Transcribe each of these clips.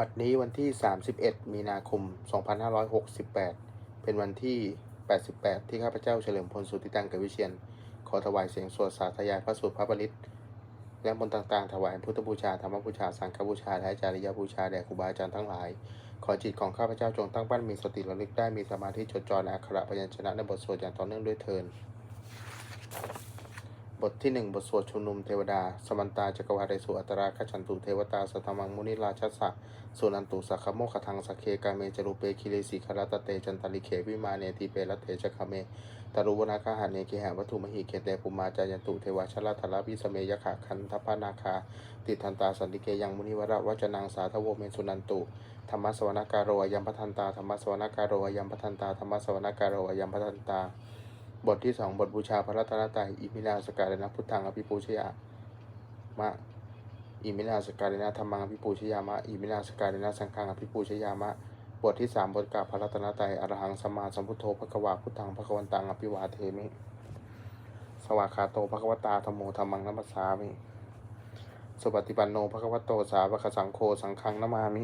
บัดนี้วันที่ 31 มีนาคม 2568 เป็นวันที่ 88 ที่ข้าพเจ้าเฉลิมพลสุทธิตังกวิเชียน ขอถวายเสียงสวดสาธยายพระสูตรพระบริตและมนต่างๆ ถวายพุทธบูชาธรรมบูชา สังฆบูชา และจาริยบูชา แด่ครูบาอาจารย์ทั้งหลาย ขอจิตของข้าพเจ้าจงตั้งมั่นมีสติระลึกได้มีสมาธิจดจ่อในอักขระพยัญชนะในบทสวดอย่างต่อเนื่องด้วยเทิน บทที่หนึ่งบทสวดชุมนุมเทวดา สมันตาจักรวาเรสุอัตราคชันตุเทวตาสัทมังมุนิราชสสะสุนันตุสัคขโมคทังสักเคกาเมจรุเปคิเลสิคารตเตจันตลิเขวิมาเนติเปรตเตจคเมตรุวนาคาหาเนกิหาวัตถุมหิเคเตปุมาจายันตุเทวชลาธาราวิสเมยขะคันทพนาคา ติทันตาสันติเกยังมุนิวระวัจนังสาทโวเมสุนันตุธรรมสวนาการโรยัมปทันตาธรรมสวนาการโรยัมปทันตาธรรมสวนาการโรยัมปทันตา บทที่สองบทบูชาพระรัตนตรัยอิมินาสการณพุทธังอภิปูชยามะอิมินาสการณธรรมังอภิปูชยามะอิมินาสการณสังฆังอภิปูชยามะบทที่สามบทกราบพระรัตนตรัยอรหังสัมมาสัมพุทโธพระกวาพุทธังพระกวันตังอภิวาเทมิ สวากขาโตพระกวตาธรรมโมธรรมังนัมสสามิสุปฏิปันโนพระกวโตสาวกสังโฆสังฆังนามามิ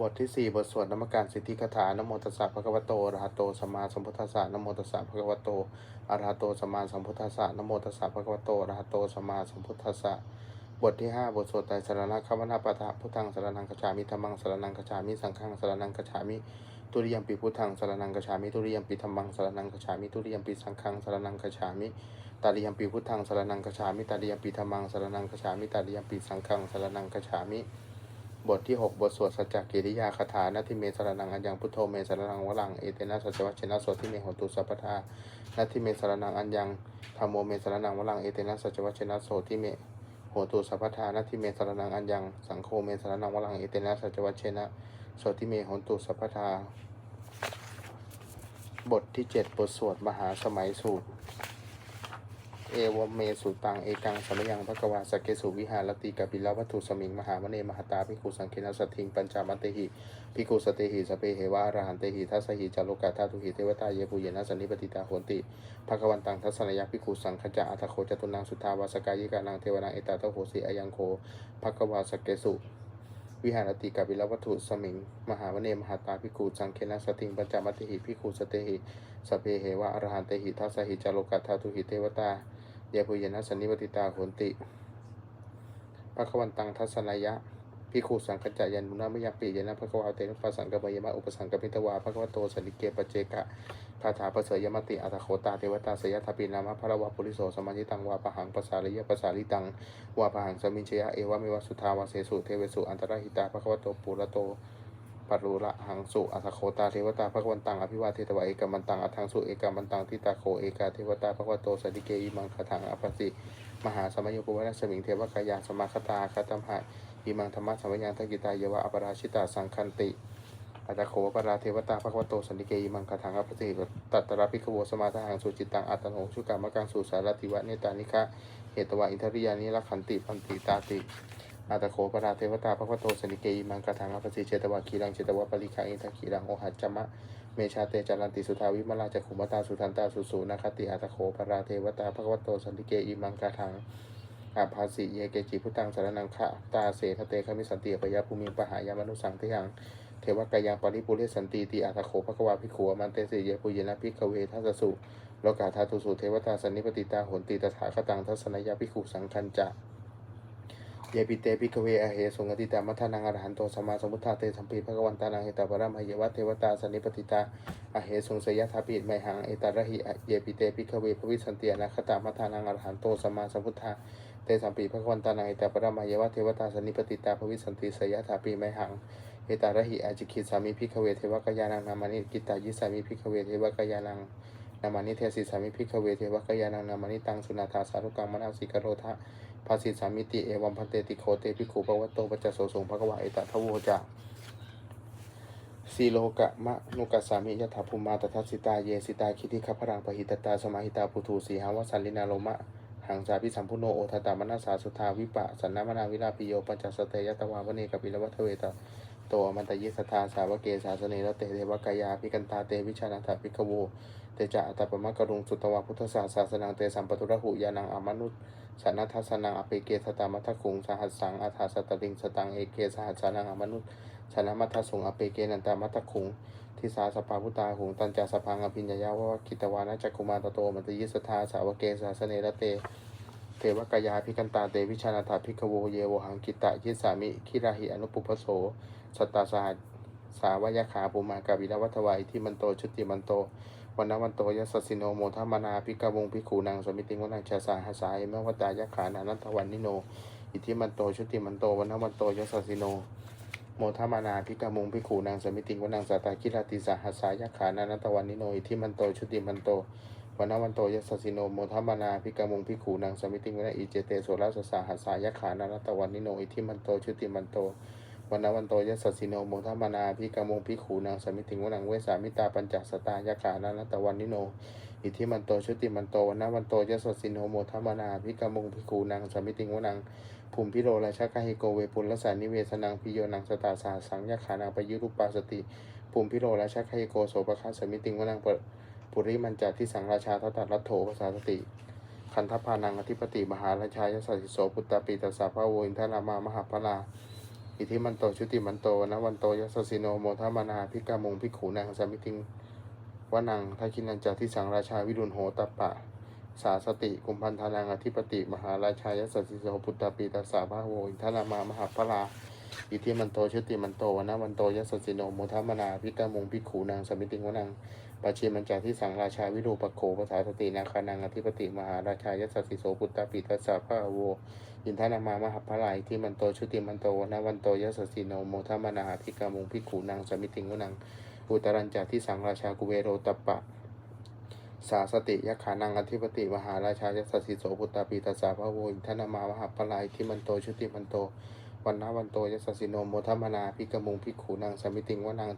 บทที่สี่บทสวดนมัการสิทธิคาถานโมตัสสะภะคะวะโตอะระหะโตสัมมาสัมพุทธัสสะนโมตัสสะภะคะวะโตอะระหะโตสัมมาสัมพุทธัสสะนโมตัสสะภะคะวะโตอะระหะโตสัมมาสัมพุทธัสสะบทที่ห้าบทสวดไตรสรณคัมนาปะทะพุทธังสรนังกัจฉามิธัมมังสรนังกัจฉามิสังฆังสรนังกัจฉามิทุติยมปีพุทธังสรนังกัจฉามิทุติยมปีธัมมังสรนังกัจฉามิทุติยมปีสังฆังสรนังกัจฉามิตาติยมปีพุทธังสรนังกัจฉามิตาติยมปีธัมมังสรนังกัจฉามิตาติยมปีสังฆังสรนังกัจฉามิ บทที่ 6 บทสวดสัจจกิริยาคาถานาทิเมสรนังอัญญังพุทโธเมสรนังวลังเอเตนะสัจวัชเชนะโสทิเมโหตุสัพพทานาทิเมสรนังอัญญังธรรมโมเมสรนังวลังเอเตนะสัจวัชเชนะโสทิเมโหตุสัพพทานาทิเมสรนังอัญญังสังโฆเมสรนังวลังเอเตนะสัจวัชเชนะโสทิเมโหตุสัพพทาบทที่ 7 บทสวดมหาสมัยสูตร เอวเมสุตัง เอกังสมยังพระกวาสกเกสุวิหารติกบิลวัตถุสมิงมหามเนมหตาภิกขุสังเคนะสตทิงปัญจามันเตหิภิกขุสเตหิสเปเหวะอรหันเตหิทัสหิจาโลกาธาตุหิเทวตาเยปุเยนะสันนิปติตาโหนติภควันตังทัศนยภิกขุสังขจาอัตโคจตุนังสุทาวาสกายิกานังเทวนังเอตาตโหสีอายังโคภกวาสกเกสุวิหารติกบิลวัตถุสมิง มหาวเนมหาตาภิกขุสังเคนะสติงปัญจมัตติหิภิกขุสเตหิสเพเหวะอรหันเตหิทัสหิจาโลกาธาตุหิเทวตา เยปุยนะสันนิปติตาโหนติภควันตังทัศนายะพิคูสังขจายันุนามยปียนะภควาเตนะปัสสังกบยมะอุปสังกปิตวาภควโตสันิเกปเจกะคาถาปเสยยมติอัตโคตาเทวตาสยทัพปีนามะพระวะปุริโสสมานิตังวาปะหังปสาริยปสาริตังวาปะหังสมินเชยะเอวะเมวะสุทาวาเสสุเทเวสุอันตรหิตาภควโตปุระโต ปัรุระหังสุอัสโคตาเทวตาภควันตังอภิวาเทตวะเอกมันตังอัทังสุเอกมันตังทิตาโคเอกาเทวตาภควโตสติเกอิมังคถังอภัสสิมหาสมัยโยปุวัสมิงเทวกายาสมาคตาคตัมหะอิมังธรรมะสมัยยังทกิตายะวะอปราชิตาสังคันติอัตโคปราเทวตาภควโตสันติเกอิมังคถังอภัสสิตัตระภิกโวสมาทหังสุจิตังอัตโนชุกามะกังสุสารติวะเนตานิคะเหตวะอินทริยานิรักขันติปันติตาติ อาตโคปราเทวตาพระวโตสนิเกอิมังกะถังอปสิเจตวะคีรังเจตวะปริคาอินทคีรังโอหัจจมะเมชาเตจารันติสุทาวิมลาจักขุมตาสุทันตาสุสูนาคติอาตโคปราเทวตาพระวโตสนิเกอิมังกะถังอาภาสิเยเกจิพุตังสารนังคะตาเสทเตคมิสันติปยาภูมิปหายามนุสังเทยังเทวกายังปริปุเรสันติติอาตโคภควาภิกขุอมันเตสิเยปุเยนะภิกขเวทัสสุโลกาธาตุสุเทวตาสันนิปติตาหนติตถาคตังทัศนยาภิกขุสังคัญจะ เยปิเตปิกเวอเหสุงติตามัทานังอรหันโตสมาสมพุทธาเตสัมปีภกวันตานังเอตาปรามายวัตเทวตาสนิปติตาอเหสุงสยทาปิไมหังเอตาระหิเยปิเตปิกเวภวิสันติอนาคตามัทานังอรหันโตสมาสมพุทธาเตสัมปีภกวันตานังเอตาปรามายวัตเทวตาสนิปติตาภวิสันติสยทาปิไมหังเอตาระหิอาจิคิสามิพิกเวเทวกยานังนามานิกิตายิสามิพิกเวเทวกยานังนามานิเทศิสามิพิกเวเทวกยานังนามานิตังสุนาธาสารุกังมนาสิกโรทะ ภาสิสามิติเอวัมพันเตติโคเตปิขุปวัตโตปัจจโสสงภควาเอตทะโวจาสีโลกะมะนุกัสสามิยถาภูมาตทัสสิตาเยสิตาคิติขพรังปหิตตาสมาหิตาปุถุสีหาวสันลินาโลมะหังสาพิสัมพุโนโอทตามนัสาสุทาวิปะสันนามนาวิลาปิโยปัญจสเตยตวาวเนกปิลวัตเวตาโตมันตยิสทาสาวเกสาสเนรเตเทวกายาพิกันตาเตวิชานันทภิกโวเตจะอัตปมะกรุงสุตวะพุทธศาสาสนังเตสัมปตุระหุยานังอมนุ ษสานัทสนังอเปเกสตามัทคุงสหัสสังอัฏฐสตริงสตังเอเกสหัสสนังอมนุษสานามัทสุงอเปเกนันตามัทคุงทิสาสปาพุตาหุงตันจาสพังอภิญญายาวะกิตวานะจักคุมาตโตมันตยิสทธาสาวเกสาสเนรเตเทวกายาพิกันตาเตวิชานาถาพิกโวเยวหังกิตะยิสามิคิราหิอนุปุพโสสตตาสหัสสาวยขาปุมากาบิลวัตวัยที่มันโตชุติมันโต วันนวันโตยสสสิโนโมทามนาพิกาวงพิขูนางสมิติงวนังชาสาหาสายเมวตายขานานันทวันนิโน อิทิมันโตชุติมันโตวันนวันโตยสสสิโน โมทามนาพิกามงพิขูนางสมิติงวนังสตตาคิราติสาหาสายขานานันทวันนิโน อิทิมันโตชุติมันโตวันนวันโตยัสสสิโนโมทัมนาพิกามงพิขูนางสมิติงวนะอิเจเตโสราสสาหัสายขานารัตวันนิโน อิทิมันโตชุติมันโต วันนวันโตยัสสิโนโมทัมานาพิกามงพิขูนางสมิติงวนังเวสามิตาปัญจสตายขานารัตวันนิโน อิทิมันโตชุติมันโตวันนวันโตยัสสิโนโมทัมานาพิกามงพิขูนางสมิติงวนังภูมิพิโรราชกาหิโกเวปุลสานิเวสนังพิโยนังสตาสาสังยขานาปยุรุปาสติภูมิพิโรราชกาหิโกโสปะคัสสมิติงวนังปุริมันจัดที่สังราชาทัตรัตโถภาษาสติคันทพานังอธิปติมหาราชายสัสสิโสพุตตปีตัสสะพระโวินทรามามหาพลา อิทิมันโตชุติมันโตนะวันโตยัสสิโนโมทมานาพิกามุงพิขูนางสามิติงวนังทักินันจัดที่สังราชาวิรุณโหตปะ สาสติกุมพันธานังอธิปติ มหาราชายสัสสิโสพุตตปีตัสสะพระโวอินทรามามหาพลาอิทิมันโตชุติมันโตนะวันโตยัสสิโนโมทมานาพิกามุงพิขูนางสามิติงวนัง ปัจฉิมันจาที่สังราชาวิรูปโขภาษาสตินาคานังอธิปติมหาราชายัสสิโสปุตตปิตัสสะพระโวอินทนามามหาพลายที่มันโตชุติมันโตนวันโตยัสสิโนโมทมนาพิกามงพิขูนางสมิติงวนังอุตรันจาที่สังราชากุเวโรตปะสาสติยขานังอธิปติมหาราชายัสสิโสปุตตปิตัสสะพระโวอินทนามามหาพลายที่มันโตชุติมันโต วันนาวันโตยสสิโนโมทมนาพิกามงพิขูนางสมิติงวนัง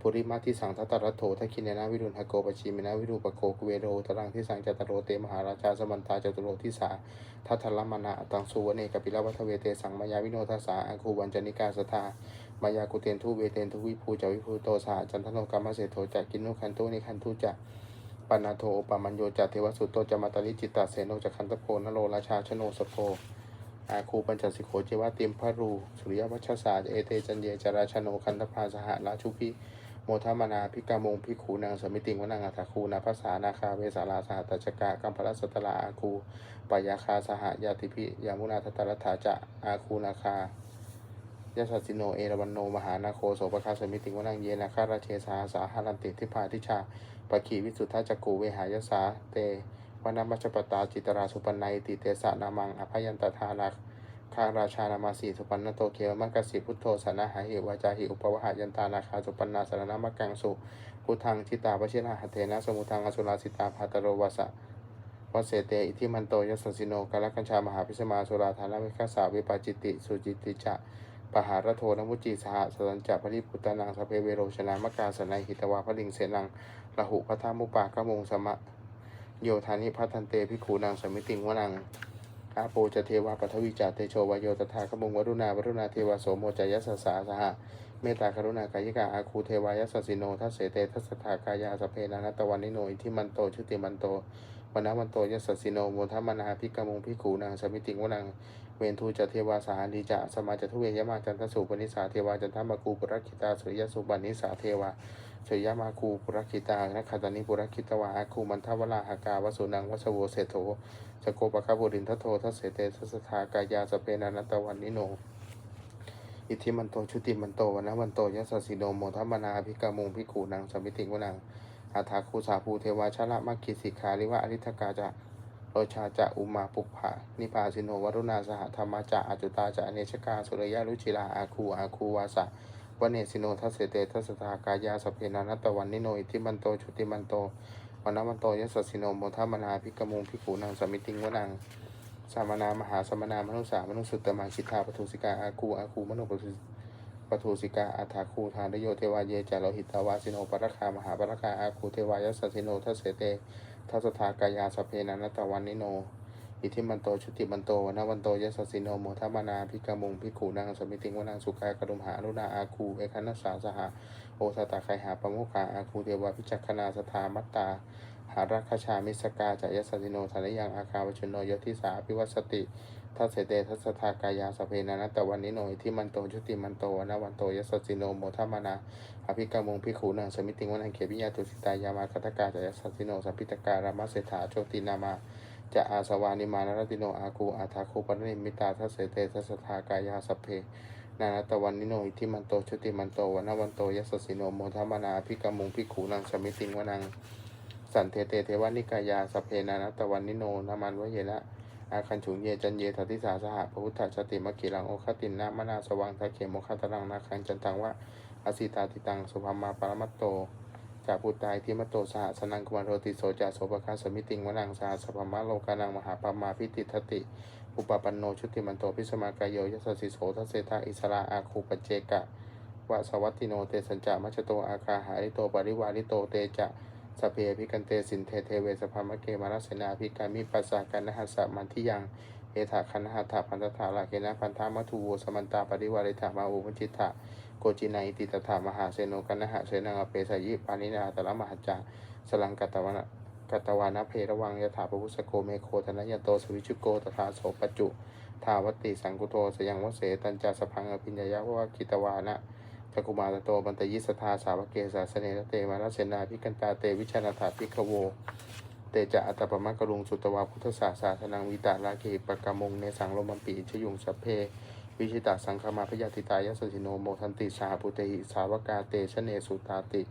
ปุริมาที่สังทัตตรัตโถทักินเนนาวิรุณหโกปชิมินาวิรูปโกกุเวโรตรังที่สังจตโรเตมหาราชาสมันตาจตุโรทิสาทัตทลมนาตังสุวเนกปิลวัทเวเตสังมายาวิโนทัสสาอังคูวันจนิกาสทามายากุเตนทุเวเตนทุวิภูจาวิภูโตสาจันทโนกรรมเสโถจักกินุคันตุนิคันทุจักปนาโทปามัญโยจัตเทวสุตโตจามาตาลิจิตตาเสโนจักคันตโพนโรราชาชโนสโพ อาคูปัญจสิโขเจวะติมพระรูสุริยวัชศาสาเอเตจันเยจราชโนคันธพาสหราชุพิโมทมนาพิกามงพิขูนางสมิติงวนังอัตคูนาภาษานาคาเวสาลาสหัตจกะกัมพลสตลาอาคูปยาคาสหยาติพิยามุนาทัตรัฐาจะอาคูนาคายสัสสิโนเอราวันโนมหานาโคโสปคาสมิติงวนังเยนาคาราเชสาสาหารันติทิพาทิชาปขีวิสุทธาจักกูเวหายสาเต วนามัชปตาจิตราสุปันไนติเตสะนามังอภยันตทานาข้างราชานามาสีสุปันนโตเควมังกสิพุทโธสนะหาหิวาจาหิอุปวหายันตานาคาสุปันนาสารนามักกังสุพุทธังชิตาปชินาหเทนะสมุทังอสุราสิตาภาตโรวสะวเสเตอิทิมันโตยัสสิโนกาลกัญชามหาพิสมาสุราธานาวิคัสสาวิปาจิติสุจิติจะปหารโทนมุจิสหสรัญจะปริพุตตานังสเพเวโรชนามกาสนัยหิตวาพลิงเสนังละหุพัทามุปากมงสมะ โยธานิพัทันเตพิขูนางสมิติงวนังอาโปจะเทวาปัทวิจาเตโชวายโยตถาคมุงวรุณาวรุณาเทวาโสโมจายสสาสหะเมตตากรุณากายิกาอาคูเทวายสสิโนทัสเสเตทัสสทากายาสเพนานัตตวันนิโนอิทิมันโตชุติมันโตวันนวันโตยสสสิโนโมทัมนาพิกมุงพิขูนางสมิติงวนังเวนทูจะเทวาสาลีจะสมาจะทุเวยมาจันทสุปนิสาเทวาจันทมากูปุรคิตาสุริยสุบันนิสาเทวา สุริยมาคูปุรคิตานะคาตานิปุรคิตวาอาคูมันทวราหากาวสุนังวสโวเสโถสโกปะคาบุรินทโททัสเสเตทัสสทากายาสเปนานัตตวันนิโน อิทิมันโตชุติมันโตวันะวันโตยัสสิโนโมทัมมนาภิกามุงภิกขูนางสมิติงวนังอาถาคูสาภูเทวาชละมักคิสิกขาลิวะอริทกาจะโรชาจะอุมาปุปภานิพาสิโนวรุณาสหธรรมจะอจุตาจะอเนชกาสุรยาลุจิลาอาคูอาคูวาสะ วเนสิโนทัสเสเตทัสสทากายาสเพนานัตวันนิโนอิทิมันโตชุติมันโตวันนวันโตยสสิโนโมทัมนาภิกมุงภิกขูนางสมิติงวนังสามนามหาสมนามนุษย์สามนุสุตตมาชิตาปทุสิกาอาคูอาคูมโนปทุปทุสิกาอัฏฐาคูทานโยเทวาเยจาโลหิตาวาสิโนปรคามหาปรคาอาคูเทวายสสิโนทัสเสเตทัสสทากายาสเพนันตวันนิโน อิทิมันโตชุติมันโตวนวันโตยสสสิโนโมทัมานาพิกามุงพิกขูนางสมิติงวนังสุกากระดุมหาอนุนาอาคูเอคันัสสาสหะโอสตาไคหาปะโมคาอาคูเทวาพิจักขณาสธามัตตาหารักขชามิสกาจายสสสิโนทานยังอาคาวชนโนยทิสาพิวัสสติทัสเสเตทัสสทากายาสเพนานัตตวันนิโนอิทิมันโตชุติมันโตนาวันโตยสสิโนโมทัมานาอภิกรมงพิขูนังสมิติงวันังเขปิยาตุสิตายามาคัตกาจายสัสสิโนสัพพิตการามาเสถาโชตินามา จะอาสวานิมานรติโนอาคูอาทาคูปนิมิตาทัสเสเตทัสทากายาสเพนานัตวันนิโนอิทิมันโตชุติมันโตวันวันโตยัสสิโนโมทัมานาอภิกรรมงพิขูนังสมิติงวนังสันเทเตเทวานิกายาสเพนานัตวันนิโนนามันวะเยนะอาคันฉุงเยจันเยทัติสาสหะพระพุทธชติมกิลังโอคตินนามนาสวังทะเขโมคตรังนาคังจันตังวะอสิตาติตังสุภามาปรมัตโตาพุตายที่มโตสหสนังกุมารโรติโสจาโสปคาสมิติงวนังสหสภมะโลกานังมหาปมาพิติทติอุปปันโนชุติมันโตพิสมากายโยยสสสิโสทัสเสธาอิสราอาคูปเจกะวะสวัตติโนเตสัญจามัชโตอาคาหาริโตปริวาริโตเตจะสเพพิกันเตสินเทเทเวสภามะเกมารัสนาภิกามิปัสสากันนะหัสสะมันทิยัง เอถาคันหัตถาพันธถาลาเกนะพันธามัทุโวสมันตาปริวาริถามาอุปจิตถะโกจินาอิติตถามหาเสโนกันนะหะเสนังอเปสยิปานินาตระมหัจจาสลังกัตวนะกัตวานะเพระวังยถาปพุสโกเมโคธนยโตสวิชุโกตถาโสปจุทาวติสังกุโทสยังวเสตัญจาสพังอภิญญายะวะกิตวานะจักุมารโตบันตยิสทธาสาวเกสาสเนรเตมารเสนาพิกันตาเตวิชนาถาพิกโว เตจะอัตปมะกรุงสุตวาพุทธศาสาสนังวิตาลาเกปะกามงเนสังโลมัมปีชยุงสัพเพ วิชิตาสังคมาพยาติตายสสิโนโมทันติสาปุเตหิสาวกาเตชเนสุตาติ